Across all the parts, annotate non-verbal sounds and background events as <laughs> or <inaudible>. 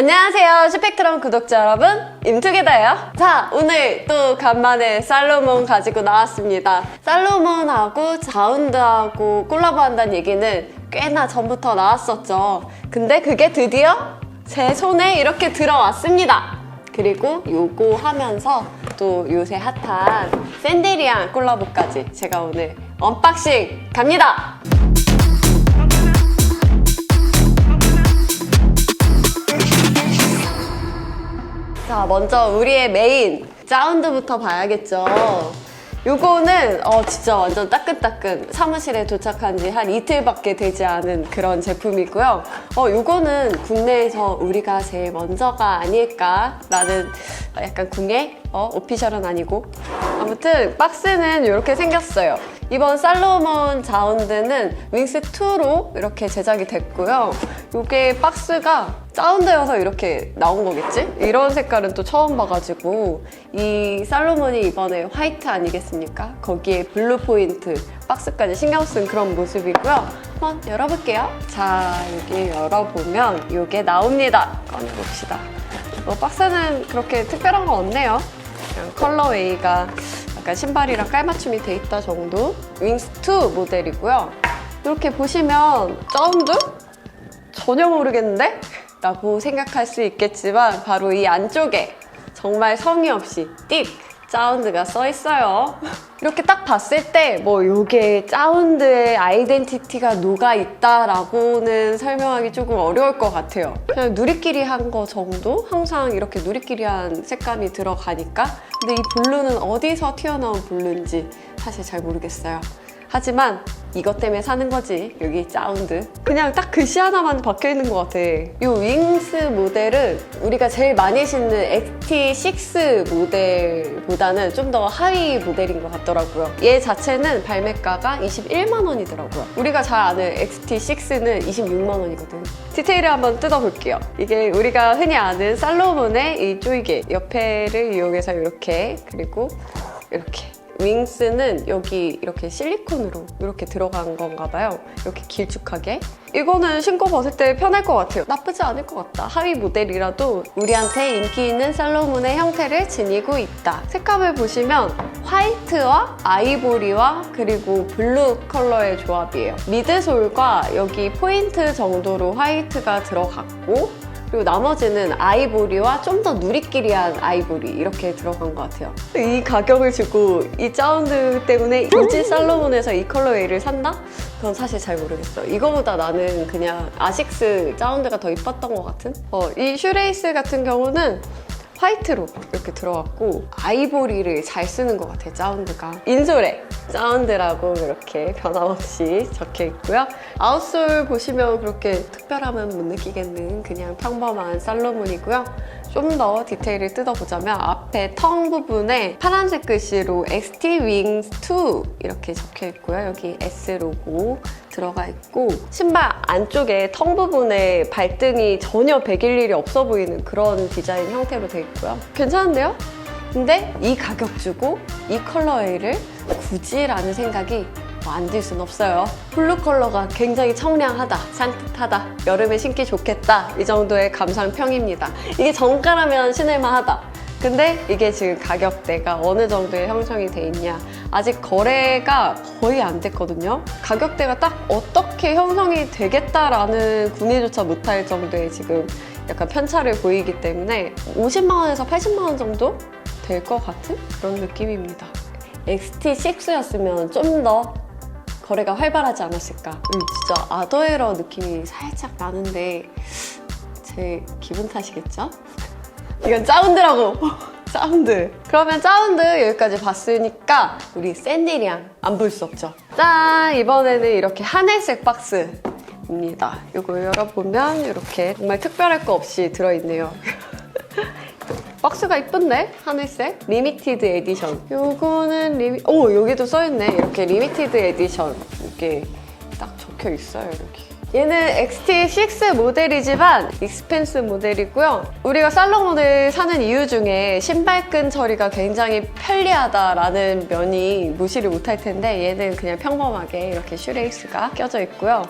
안녕하세요. 슈펙트럼 구독자 여러분. 임투게다예요. 자, 오늘 또 간만에 살로몬 가지고 나왔습니다. 살로몬하고 자운드하고 콜라보 한다는 얘기는 꽤나 전부터 나왔었죠. 근데 그게 드디어 제 손에 이렇게 들어왔습니다. 그리고 요거 하면서 또 요새 핫한 샌데리랑 콜라보까지 제가 오늘 언박싱 갑니다. 자, 먼저 우리의 메인 사운드부터 봐야겠죠. 요거는 어 진짜 완전 따끈따끈 사무실에 도착한 지 한 이틀밖에 되지 않은 그런 제품이고요. 어 요거는 국내에서 우리가 제일 먼저가 아닐까라는 약간 궁예? 어 오피셜은 아니고 아무튼 박스는 이렇게 생겼어요. 이번 살로몬 자운드는 윙스 2로 이렇게 제작이 됐고요. 요게 박스가 사운드여서 이렇게 나온 거겠지? 이런 색깔은 또 처음 봐가지고 이 살로몬이 이번에 화이트 아니겠습니까? 거기에 블루 포인트 박스까지 신경 쓴 그런 모습이고요. 한번 열어볼게요. 자, 여기 열어보면 이게 나옵니다. 꺼내봅시다. 뭐 박스는 그렇게 특별한 건 없네요. 그냥 컬러웨이가 약간 신발이랑 깔맞춤이 돼 있다 정도. 윙스2 모델이고요. 이렇게 보시면 사운드? 전혀 모르겠는데? 라고 생각할 수 있겠지만 바로 이 안쪽에 정말 성의 없이 띡 사운드가 써 있어요. <laughs> 이렇게 딱 봤을 때뭐 이게 사운드의 아이덴티티가 녹아 있다라고는 설명하기 조금 어려울 것 같아요. 그냥 누리끼리 한 거 정도? 항상 이렇게 누리끼리 한 색감이 들어가니까 근데 이 블루는 어디서 튀어나온 블루인지 사실 잘 모르겠어요. 하지만 이것 때문에 사는 거지. 여기 사운드. 그냥 딱 글씨 하나만 박혀 있는 것 같아. 이 윙스 모델은 우리가 제일 많이 신는 XT6 모델보다는 좀 더 하위 모델인 것 같더라고요. 얘 자체는 발매가가 21만 원이더라고요. 우리가 잘 아는 XT6는 26만 원이거든. 디테일을 한번 뜯어볼게요. 이게 우리가 흔히 아는 살로몬의 이 조이개. 옆에를 이용해서 이렇게 그리고 이렇게 윙스는 여기 이렇게 실리콘으로 이렇게 들어간 건가 봐요. 이렇게 길쭉하게. 이거는 신고 벗을 때 편할 것 같아요. 나쁘지 않을 것 같다. 하위 모델이라도 우리한테 인기 있는 살로몬의 형태를 지니고 있다. 색감을 보시면 화이트와 아이보리와 그리고 블루 컬러의 조합이에요. 미드솔과 여기 포인트 정도로 화이트가 들어갔고 그리고 나머지는 아이보리와 좀 더 누리끼리한 아이보리 이렇게 들어간 것 같아요. 이 가격을 주고 이 사운드 때문에 굳이 살로몬에서 이 컬러웨이를 산다? 그건 사실 잘 모르겠어. 이거보다 나는 그냥 아식스 사운드가 더 이뻤던 것 같은? 어, 이 슈레이스 같은 경우는 화이트로 이렇게 들어갔고 아이보리를 잘 쓰는 것 같아요 사운드가. 인솔에 사운드라고 이렇게 변함없이 적혀 있고요. 아웃솔 보시면 그렇게 특별함은 못 느끼겠는 그냥 평범한 살로몬이고요 좀 더 디테일을 뜯어보자면 앞에 텅 부분에 파란색 글씨로 XT Wings 2 이렇게 적혀 있고요 여기 S 로고 들어가 있고 신발 안쪽에 텅 부분에 발등이 전혀 베길 일이 없어 보이는 그런 디자인 형태로 돼 있고요. 괜찮은데요? 근데 이 가격 주고 이 컬러웨이를 굳이 라는 생각이 뭐안들순 없어요. 블루 컬러가 굉장히 청량하다, 산뜻하다, 여름에 신기 좋겠다 이 정도의 감상평입니다. 이게 정가라면 신을만하다. 근데 이게 지금 가격대가 어느 정도의 형성이 돼 있냐 아직 거래가 거의 안 됐거든요 가격대가 딱 어떻게 형성이 되겠다라는 구매조차 못할 정도의 지금 약간 편차를 보이기 때문에 50만 원에서 80만 원 정도 될 것 같은 그런 느낌입니다 XT6였으면 좀 더 거래가 활발하지 않았을까 음, 진짜 아더에러 느낌이 살짝 나는데 제 기분 탓이겠죠? <laughs> 이건 사운드라고. <laughs> 사운드. 그러면 사운드 여기까지 봤으니까 우리 샌디리앙 안볼 수 없죠. 짠! 이번에는 이렇게 하늘색 박스 입니다. 이거 열어보면 이렇게 정말 특별할 거 없이 들어있네요. <laughs> 박스가 이쁜데? 하늘색? 리미티드 에디션. 요거는 리미... 오! 여기도 써있네. 이렇게 리미티드 에디션. 이게 딱 적혀 있어요, 여기. 얘는 XT6 모델이지만 익스펜스 모델이고요. 우리가 살로몬을 사는 이유 중에 신발끈 처리가 굉장히 편리하다라는 면이 무시를 못할 텐데 얘는 그냥 평범하게 이렇게 슈레이스가 껴져 있고요.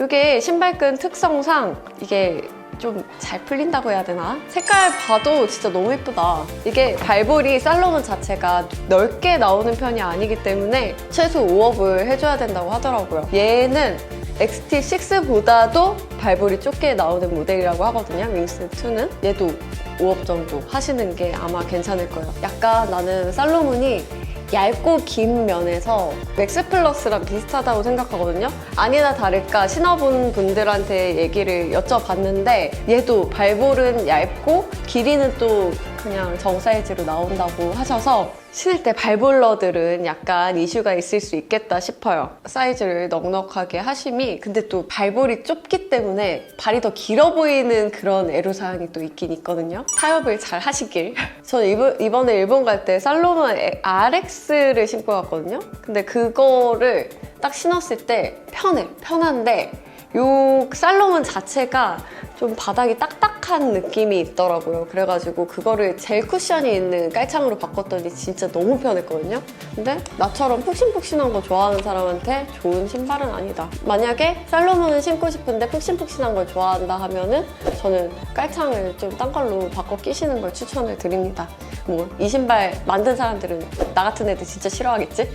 이게 신발끈 특성상 이게 좀 잘 풀린다고 해야 되나? 색깔 봐도 진짜 너무 예쁘다. 이게 발볼이 살로몬 자체가 넓게 나오는 편이 아니기 때문에 최소 5업을 해줘야 된다고 하더라고요. 얘는 XT6보다도 발볼이 좁게 나오는 모델이라고 하거든요. 윙스2는. 얘도 5업 정도 하시는 게 아마 괜찮을 거예요. 약간 나는 살로몬이 얇고 긴 면에서 맥스 플러스랑 비슷하다고 생각하거든요. 아니나 다를까 신어본 분들한테 얘기를 여쭤봤는데 얘도 발볼은 얇고 길이는 또 그냥 정 사이즈로 나온다고 하셔서 신을 때 발볼러들은 약간 이슈가 있을 수 있겠다 싶어요. 사이즈를 넉넉하게 하심이 근데 또 발볼이 좁기 때문에 발이 더 길어 보이는 그런 애로사항이 또 있긴 있거든요. 타협을 잘 하시길. <laughs> 저는 이번, 이번에 일본 갈 때 살로몬 RX를 신고 갔거든요. 근데 그거를 딱 신었을 때 편해. 편한데 요 살로몬 자체가 좀 바닥이 딱딱한 느낌이 있더라고요. 그래가지고 그거를 젤 쿠션이 있는 깔창으로 바꿨더니 진짜 너무 편했거든요. 근데 나처럼 푹신푹신한 거 좋아하는 사람한테 좋은 신발은 아니다. 만약에 살로몬을 신고 싶은데 푹신푹신한 걸 좋아한다 하면은 저는 깔창을 좀 딴 걸로 바꿔 끼시는 걸 추천을 드립니다. 뭐 이 신발 만든 사람들은 나 같은 애들 진짜 싫어하겠지?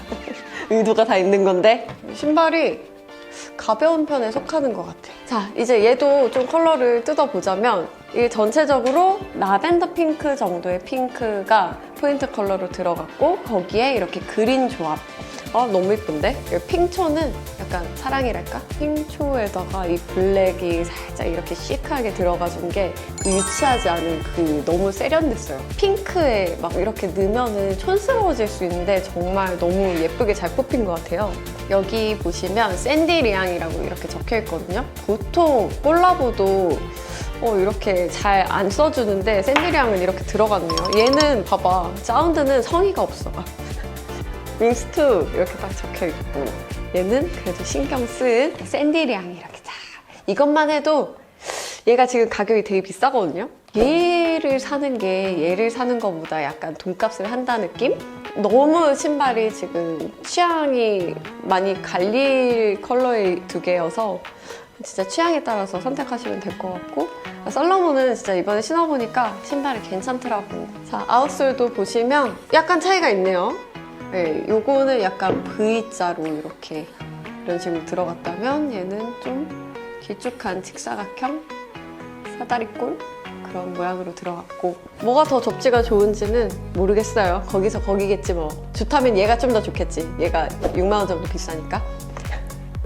<laughs> 의도가 다 있는 건데 신발이 가벼운 편에 속하는 것 같아. 자, 이제 얘도 좀 컬러를 뜯어보자면 이게 전체적으로 라벤더 핑크 정도의 핑크가 포인트 컬러로 들어갔고 거기에 이렇게 그린 조합. 아, 너무 예쁜데? 이 핑초는 약간 사랑이랄까? 핑초에다가 이 블랙이 살짝 이렇게 시크하게 들어가준 게 유치하지 않은 그 너무 세련됐어요. 핑크에 막 이렇게 넣으면은 촌스러워질 수 있는데 정말 너무 예쁘게 잘 뽑힌 것 같아요. 여기 보시면 샌디 리앙이라고 이렇게 적혀 있거든요. 보통 콜라보도 어, 이렇게 잘 안 써주는데 샌디리앙은 이렇게 들어갔네요. 얘는 봐봐. 사운드는 성의가 없어. 윙스2 이렇게 딱 적혀 있고 얘는 그래도 신경 쓴 샌디리앙 이렇게 자 이것만 해도 얘가 지금 가격이 되게 비싸거든요. 얘를 사는 게 얘를 사는 것보다 약간 돈값을 한다 느낌? 너무 신발이 지금 취향이 많이 갈릴 컬러의 두 개여서 진짜 취향에 따라서 선택하시면 될 것 같고 썰러몬은 진짜 이번에 신어보니까 신발이 괜찮더라고. 자 아웃솔도 보시면 약간 차이가 있네요. 네, 요거는 약간 V자로 이렇게 이런 식으로 들어갔다면 얘는 좀 길쭉한 직사각형 사다리꼴 그런 모양으로 들어갔고 뭐가 더 접지가 좋은지는 모르겠어요. 거기서 거기겠지 뭐. 좋다면 얘가 좀 더 좋겠지. 얘가 6만 원 정도 비싸니까.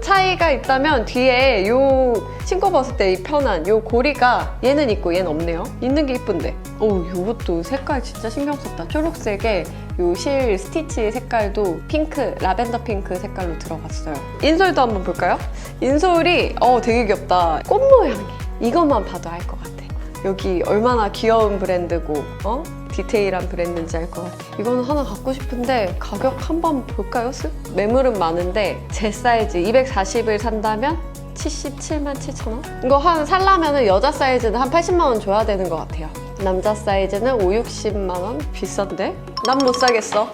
차이가 있다면 뒤에 요 신고 벗을 때 이 편한 요 고리가 얘는 있고 얘는 없네요. 있는 게 이쁜데. 오, 요것도 색깔 진짜 신경 썼다. 초록색에 요 실 스티치 색깔도 핑크, 라벤더 핑크 색깔로 들어갔어요. 인솔도 한번 볼까요? 인솔이 어 되게 귀엽다. 꽃 모양이. 이것만 봐도 알 것 같아. 여기 얼마나 귀여운 브랜드고 어? 디테일한 브랜드인지 알 것 같아. 이거는 하나 갖고 싶은데 가격 한번 볼까요? 쓱? 매물은 많은데 제 사이즈 240을 산다면 77만 7천 원? 이거 한 살라면은 여자 사이즈는 한 80만 원 줘야 되는 것 같아요. 남자 사이즈는 5, 60만 원? 비싼데? 난 못 사겠어.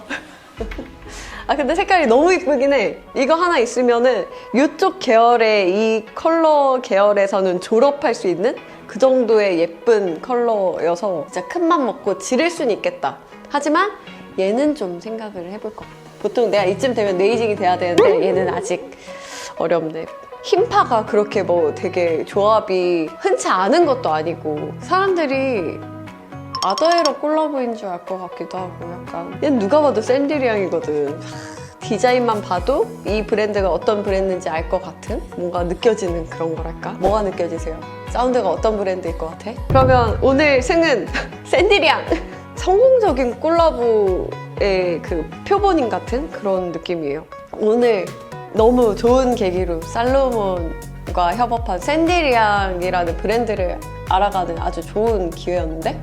<laughs> 아 근데 색깔이 너무 이쁘긴 해. 이거 하나 있으면은 이쪽 계열의 이 컬러 계열에서는 졸업할 수 있는 그 정도의 예쁜 컬러여서 진짜 큰 맘 먹고 지를 수는 있겠다. 하지만 얘는 좀 생각을 해볼 것 같아. 보통 내가 이쯤 되면 네이징이 돼야 되는데 얘는 아직 어렵네. 흰파가 그렇게 뭐 되게 조합이 흔치 않은 것도 아니고 사람들이 아더에러 콜라보인 줄 알 것 같기도 하고 약간 얘는 누가 봐도 샌디리앙이거든 디자인만 봐도 이 브랜드가 어떤 브랜드인지 알 것 같은 뭔가 느껴지는 그런 거랄까 뭐가 느껴지세요? 사운드가 어떤 브랜드일 것 같아? 그러면 오늘 승은 샌디리앙 성공적인 콜라보의 그 표본인 같은 그런 느낌이에요. 오늘 너무 좋은 계기로 살로몬과 협업한 샌디리앙이라는 브랜드를 알아가는 아주 좋은 기회였는데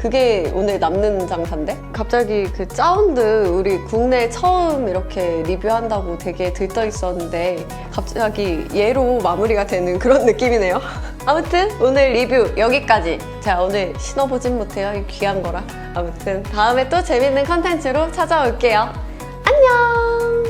그게 오늘 남는 장사인데? 갑자기 그 사운드 우리 국내 처음 이렇게 리뷰한다고 되게 들떠 있었는데 갑자기 얘로 마무리가 되는 그런 느낌이네요. 아무튼 오늘 리뷰 여기까지. 제가 오늘 신어보진 못해요. 이 귀한 거라. 아무튼 다음에 또 재밌는 컨텐츠로 찾아올게요. 안녕!